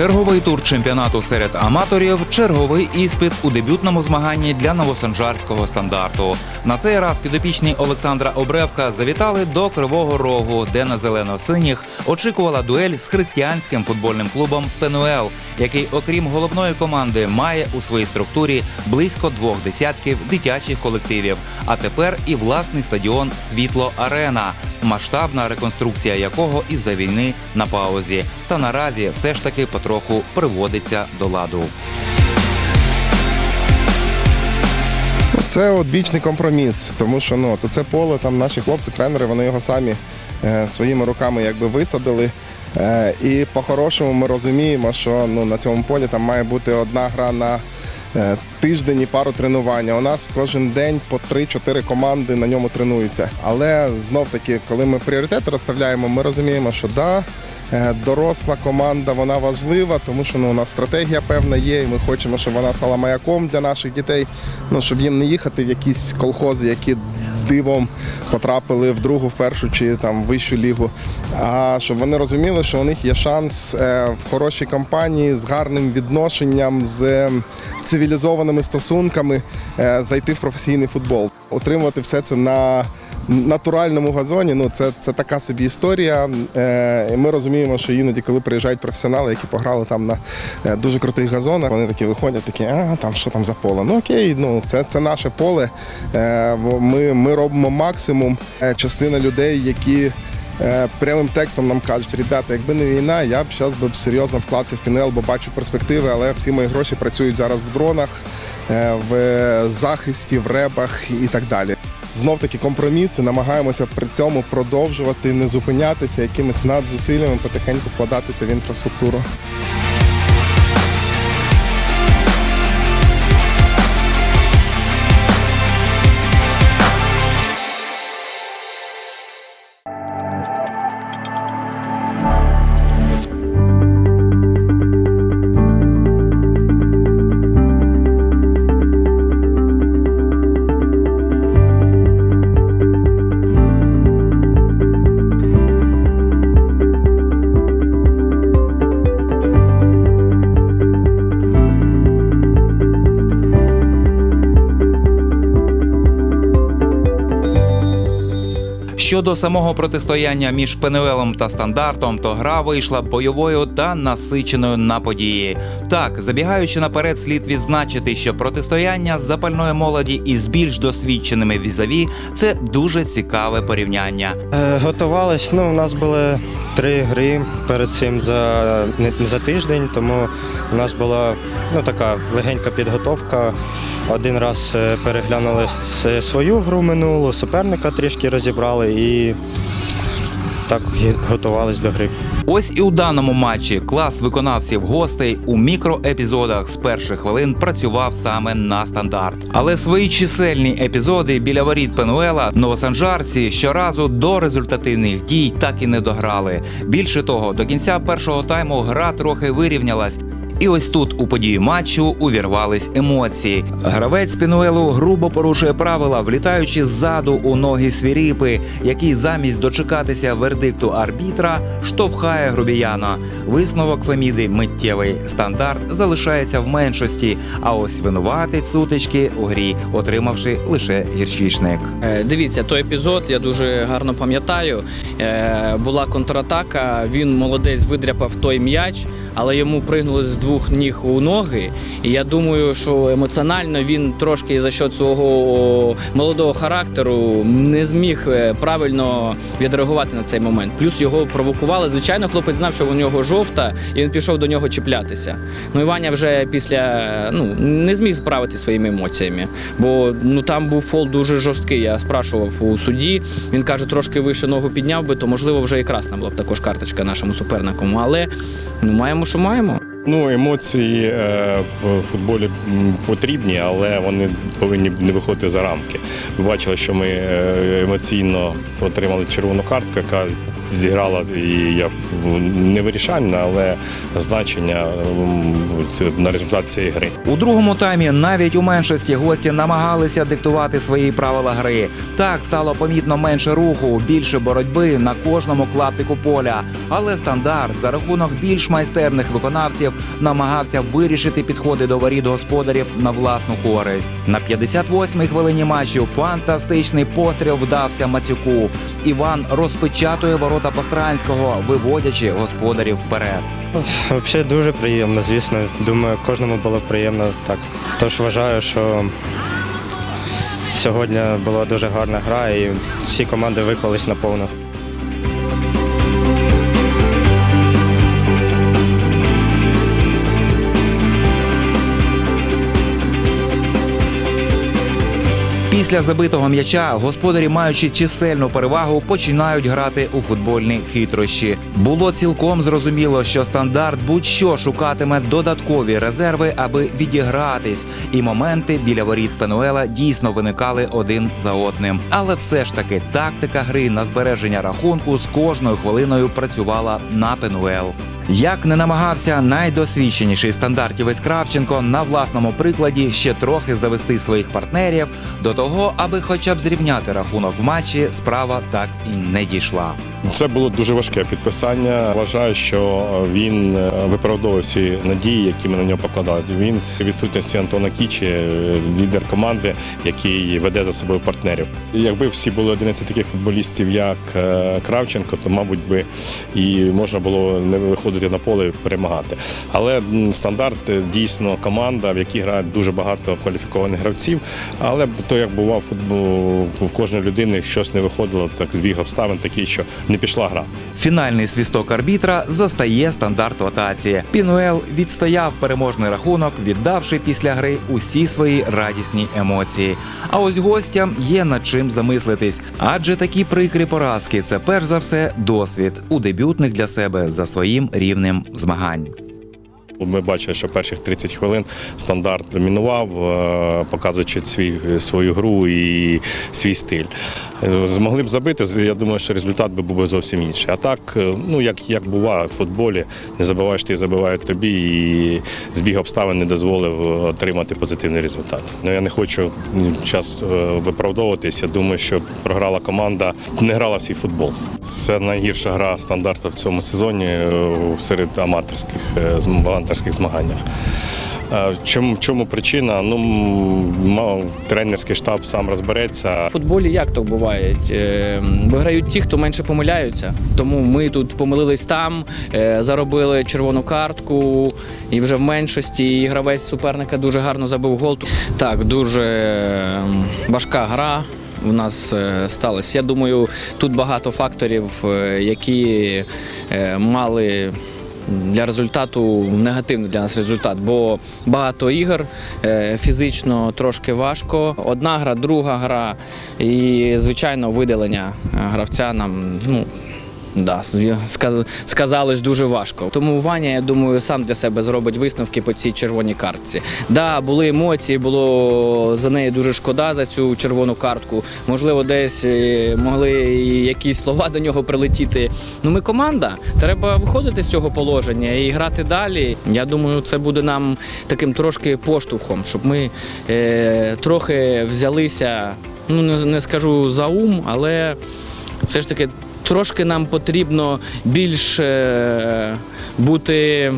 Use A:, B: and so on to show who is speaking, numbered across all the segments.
A: Черговий тур чемпіонату серед аматорів, черговий іспит у дебютному змаганні для новосанжарського стандарту. На цей раз підопічні Олександра Обревка завітали до Кривого Рогу, де на зелено-синіх очікувала дуель з християнським футбольним клубом Пенуел, який, окрім головної команди, має у своїй структурі близько двох десятків дитячих колективів. А тепер і власний стадіон Світло Арена, масштабна реконструкція якого із-за війни на паузі. Та наразі все ж таки потроху приводиться до ладу.
B: Це одвічний компроміс, тому що ну то це поле, там наші хлопці, тренери, вони його самі е, своїми руками якби висадили. Е, і по-хорошому ми розуміємо, що ну, на цьому полі там має бути одна гра на тиждень і пару тренування. У нас кожен день по 3-4 команди на ньому тренуються. Але знов таки, коли ми пріоритети розставляємо, ми розуміємо, що да. е, Доросла команда вона важлива, тому що ну, у нас стратегія певна є, і ми хочемо, щоб вона стала маяком для наших дітей, ну щоб їм не їхати в якісь колхози, які дивом потрапили в другу, в першу чи там вищу лігу. А щоб вони розуміли, що у них є шанс е, в хорошій компанії з гарним відношенням, з е, цивілізованими стосунками е, зайти в професійний футбол, отримувати все це на натуральному газоні. Ну це, це така собі історія. Е, Ми розуміємо, що іноді, коли приїжджають професіонали, які пограли там на е, дуже крутих газонах, вони такі виходять, такі, а там що там за поле. Ну окей, ну це, це наше поле. Е, Ми, ми робимо максимум. Частина людей, які. Прямим текстом нам кажуть, ребята, якби не війна, я б зараз би серйозно вклався в Пінел, бо бачу перспективи, але всі мої гроші працюють зараз в дронах, в захисті, в ребах і так далі. Знов таки компроміси, намагаємося при цьому продовжувати, не зупинятися, якимись надзусиллями потихеньку вкладатися в інфраструктуру.
A: Щодо самого протистояння між Пенуелом та стандартом, то гра вийшла бойовою та насиченою на події. Так, забігаючи наперед, слід відзначити, що протистояння запальної молоді із більш досвідченими візаві це дуже цікаве порівняння.
C: Е, Готувались. Ну, у нас були три гри перед цим за, за тиждень, тому у нас була ну, така легенька підготовка. Один раз е, переглянули свою гру минулу, суперника трішки розібрали і так готувались до гри.
A: Ось і у даному матчі клас виконавців гостей у мікроепізодах з перших хвилин працював саме на стандарт. Але свої чисельні епізоди біля воріт Пенуела новосанжарці щоразу до результативних дій так і не дограли. Більше того, до кінця першого тайму гра трохи вирівнялась. І ось тут у подію матчу увірвались емоції. Гравець Пінуелу грубо порушує правила, влітаючи ззаду у ноги свіріпи, який замість дочекатися вердикту арбітра штовхає грубіяна. Висновок Феміди миттєвий стандарт залишається в меншості. А ось винуватець сутички у грі, отримавши лише гірчичник.
D: Е, Дивіться, той епізод я дуже гарно пам'ятаю. Е, Була контратака, він молодець видряпав той м'яч, але йому пригнули з двох ніг у ноги. І я думаю, що емоціонально він трошки за счет свого молодого характеру не зміг е, правильно відреагувати на цей момент. Плюс його провокували. Звичайно, хлопець знав, що у нього жовта, і він пішов до нього чіплятися. Ну і Ваня вже після ну не зміг справити своїми емоціями. Бо ну там був фол дуже жорсткий. Я спрашував у судді. Він каже, трошки вище ногу підняв би, то можливо вже і красна була б також карточка нашому супернику. Але ну маємо, що маємо.
E: Ну, емоції е, в футболі потрібні, але вони повинні не виходити за рамки. Ви бачили, що ми е, емоційно отримали червону картку, яка зіграла і в- не вирішальне, але значення на результат цієї гри.
A: У другому таймі навіть у меншості гості намагалися диктувати свої правила гри. Так стало помітно менше руху, більше боротьби на кожному клаптику поля. Але стандарт за рахунок більш майстерних виконавців намагався вирішити підходи до воріт господарів на власну користь. На 58-й хвилині матчу фантастичний постріл вдався Мацюку. Іван розпечатує ворота Постранського, виводячи господарів вперед.
C: Взагалі дуже приємно, звісно. Думаю, кожному було приємно так. Тож вважаю, що сьогодні була дуже гарна гра і всі команди виклались наповну.
A: Після забитого м'яча господарі, маючи чисельну перевагу, починають грати у футбольні хитрощі. Було цілком зрозуміло, що стандарт будь-що шукатиме додаткові резерви, аби відігратись, і моменти біля воріт Пенуела дійсно виникали один за одним. Але все ж таки тактика гри на збереження рахунку з кожною хвилиною працювала на Пенуел. Як не намагався найдосвідченіший стандартівець Кравченко на власному прикладі ще трохи завести своїх партнерів до того, аби хоча б зрівняти рахунок в матчі, справа так і не дійшла.
E: Це було дуже важке підписання. Вважаю, що він е, виправдовував всі надії, які ми на нього покладали. Він в відсутності Антона Кічі, е, лідер команди, який веде за собою партнерів. Якби всі були 11 таких футболістів, як е, Кравченко, то мабуть би і можна було не виходити на поле і перемагати. Але стандарт е, дійсно команда, в якій грають дуже багато кваліфікованих гравців. Але то як бував футбол, в кожної людини щось не виходило, так збіг обставин такий, що не пішла гра.
A: Фінальний свісток арбітра застає стандарт в. Пінуел відстояв переможний рахунок, віддавши після гри усі свої радісні емоції. А ось гостям є над чим замислитись, адже такі прикрі поразки це перш за все досвід у дебютних для себе за своїм рівнем змагань.
E: Ми бачили, що перших 30 хвилин стандарт домінував, е, показуючи свій, свою гру і свій стиль. Е, Змогли б забити, я думаю, що результат би був зовсім інший. А так, е, ну як, як буває в футболі, не забуваєш ти, забивають тобі, і збіг обставин не дозволив отримати позитивний результат. Ну я не хочу час виправдовуватись. Я думаю, що програла команда, не грала всій футбол. Це найгірша гра стандарту в цьому сезоні серед аматорських е, зм- аматорських змаганнях. Е, Чому, чому причина? Ну, мав- тренерський штаб сам розбереться.
D: В футболі як то буває? Е, Виграють ті, хто менше помиляються. Тому ми тут помилились там, е, заробили червону картку, і вже в меншості і гравець суперника дуже гарно забив гол. Так, дуже ем, важка гра. У нас сталося. Я думаю, тут багато факторів, які мали для результату негативний для нас результат, бо багато ігор е, фізично трошки важко. Одна гра, друга гра, і звичайно видалення е, гравця нам ну. Да, сказалось дуже важко. Тому Ваня, я думаю, сам для себе зробить висновки по цій червоній картці. Да, були емоції, було за неї дуже шкода за цю червону картку. Можливо, десь е, могли якісь слова до нього прилетіти. Ну, ми команда. Треба виходити з цього положення і грати далі. Я думаю, це буде нам таким трошки поштовхом, щоб ми е, трохи взялися. Ну, не, не скажу за ум, але все ж таки трошки нам потрібно більш е, бути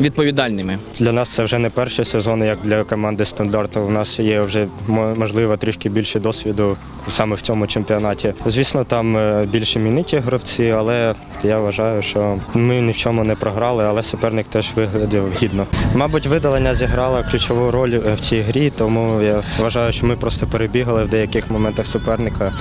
D: відповідальними.
C: Для нас це вже не перший сезон, як для команди стандарту. У нас є вже мо- можливо трішки більше досвіду саме в цьому чемпіонаті. Звісно, там е, більш імениті гравці, але я вважаю, що ми ні в чому не програли, але суперник теж виглядав гідно. Мабуть, видалення зіграло ключову роль е, в цій грі, тому я вважаю, що ми просто перебігали в деяких моментах суперника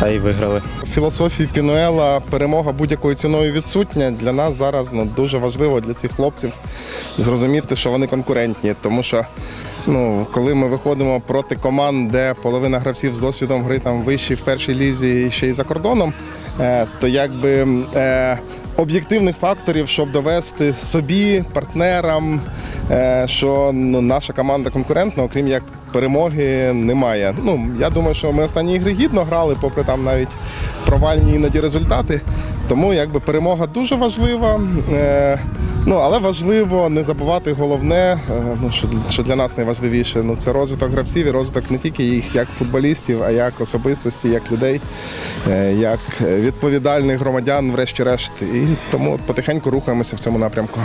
C: та й виграли.
B: В філософії Пінуела перемога будь-якою ціною відсутня. Для нас зараз ну, дуже важливо для цих хлопців зрозуміти, що вони конкурентні, тому що. Ну, коли ми виходимо проти команд, де половина гравців з досвідом гри там вищі в першій лізі і ще й за кордоном, е, то якби е, об'єктивних факторів, щоб довести собі, партнерам, е, що ну, наша команда конкурентна, окрім як перемоги немає. Ну, я думаю, що ми останні ігри гідно грали, попри там навіть провальні іноді результати. Тому якби перемога дуже важлива. Ну, але важливо не забувати головне, е, ну, що, що для нас найважливіше, ну, це розвиток гравців і розвиток не тільки їх як футболістів, а як особистості, як людей, е, як відповідальних громадян, врешті-решт. І тому потихеньку рухаємося в цьому напрямку.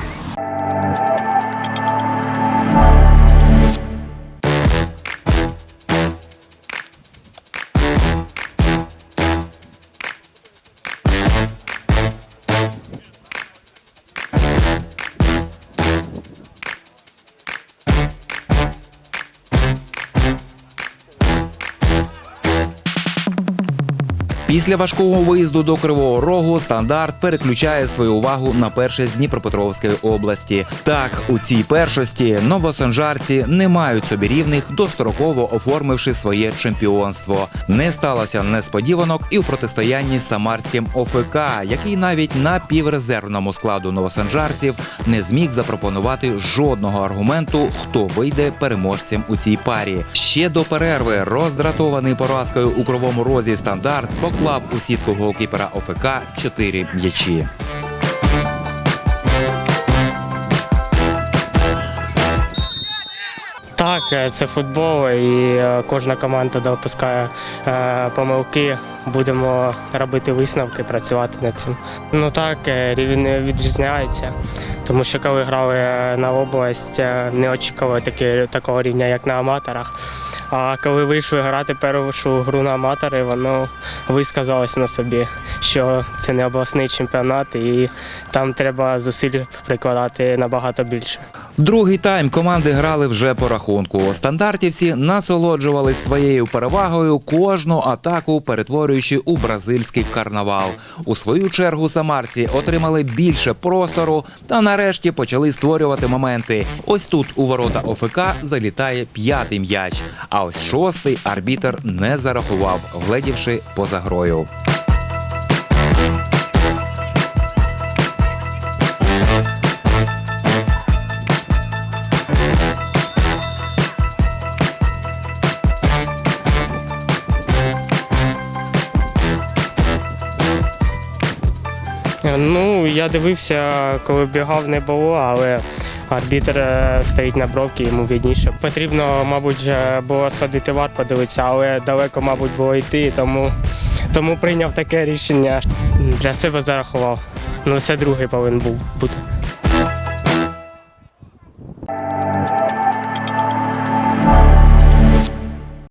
A: Після важкого виїзду до Кривого Рогу стандарт переключає свою увагу на перше з Дніпропетровської області. Так, у цій першості новосанжарці не мають собі рівних, достроково оформивши своє чемпіонство. Не сталося несподіванок і в протистоянні з самарським ОФК, який навіть на піврезервному складу новосанжарців не зміг запропонувати жодного аргументу, хто вийде переможцем у цій парі. Ще до перерви роздратований поразкою у кривому розі стандарт поклав у сітку голкіпера ОФК 4 м'ячі.
F: Так, е, це футбол, і е, кожна команда допускає е, помилки. Будемо робити висновки, працювати над цим. Ну так, рівень відрізняється, тому що коли грали на область, не очікували таки, такого рівня, як на аматорах. А коли вийшли грати першу гру на аматори, воно висказалось на собі, що це не обласний чемпіонат, і там треба зусиль прикладати набагато більше.
A: Другий тайм команди грали вже по рахунку. Стандартівці насолоджувались своєю перевагою кожну атаку, перетворюючи у бразильський карнавал. У свою чергу самарці отримали більше простору та нарешті почали створювати моменти. Ось тут у ворота ОФК залітає п'ятий м'яч. А ось шостий арбітер не зарахував, гледівши поза грою.
F: Ну, я дивився, коли бігав, не було, але арбітр е, стоїть на бровці, йому відніше. Потрібно, мабуть, е, було сходити в арт, подивитися, але далеко, мабуть, було йти, тому, тому прийняв таке рішення. Для себе зарахував. Ну, це другий повинен був бути.